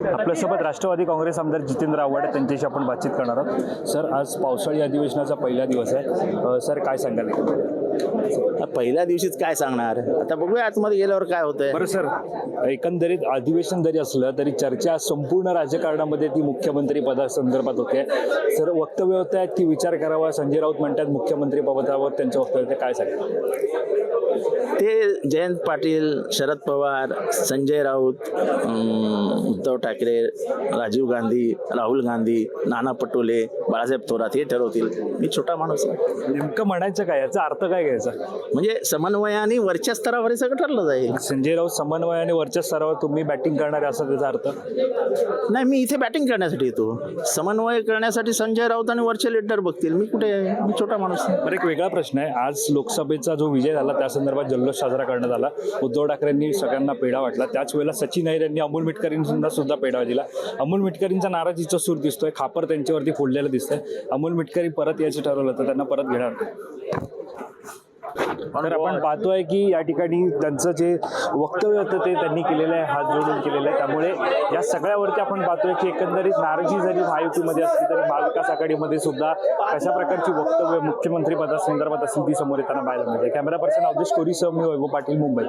आपल्यासोबत राष्ट्रवादी काँग्रेस आमदार जितेंद्र आव्हाड त्यांच्याशी आपण बातचीत करणार आहोत. सर आज पावसाळी अधिवेशनाचा पहिला दिवस आहे. सर काय सांगाल पहिल्या दिवशीच काय सांगणार? आता बघूया आतमध्ये गेल्यावर काय होतंय. बरं सर एकंदरीत अधिवेशन जरी असलं तरी चर्चा संपूर्ण राजकारणामध्ये ती मुख्यमंत्री पदासंदर्भात होते. सर वक्तव्य होत आहेत की विचार करावा संजय राऊत म्हणतात मुख्यमंत्री पदावर त्यांचं वक्तव्य. काय सांगाल ते जयंत पाटील शरद पवार संजय राऊत उद्धव ठाकरे राजीव गांधी राहुल गांधी नाना पटोले बाळासाहेब थोरात हे ठरवतील. मी छोटा माणूस आहे. नेमकं म्हणायचं काय? याचा अर्थ काय घ्यायचा. म्हणजे समन्वयाने वरच्या स्तरावर हे सगळं ठरलं जाईल. संजय राऊत समन्वय आणि वरच्या स्तरावर तुम्ही बॅटिंग करणार आहे असा त्याचा अर्थ? नाही मी इथे बॅटिंग करण्यासाठी येतो. समन्वय करण्यासाठी संजय राऊत आणि वरचे लीडर बघतील. मी कुठे आहे? मी छोटा माणूस आहे. बरं एक वेगळा प्रश्न आहे. आज लोकसभेचा जो विजय झाला त्या संदर्भात जल्लोष साजरा करण्यात आला. उद्धव ठाकरेंनी सगळ्यांना पेढा वाटला. त्याच वेळेला सचिन अहिर यांनी अमोल मिटकरींना सुद्धा पेढा दिला. अमोल मिटकरींचा नाराजीचा सूर दिसतोय. खापर त्यांच्यावरती फोडलेलं दिसतंय. अमोल मिटकरी परत यायचं ठरवलं तर त्यांना परत घेणार तर आपण पाहतोय की या ठिकाणी त्यांचं जे वक्तव्य होतं ते त्यांनी केलेलं आहे हात जोडून केलेलं आहे. त्यामुळे या सगळ्यावरती आपण पाहतोय की एकंदरीत नाराजी जरी महायुतीमध्ये असली तरी महाविकास आघाडीमध्ये सुद्धा कशा प्रकारची वक्तव्य मुख्यमंत्री पदासंदर्भात असतील ती समोर येताना पाहायला मिळते. कॅमेरा पर्सन अवधेश कोरीसह मी वैभव पाटील मुंबई.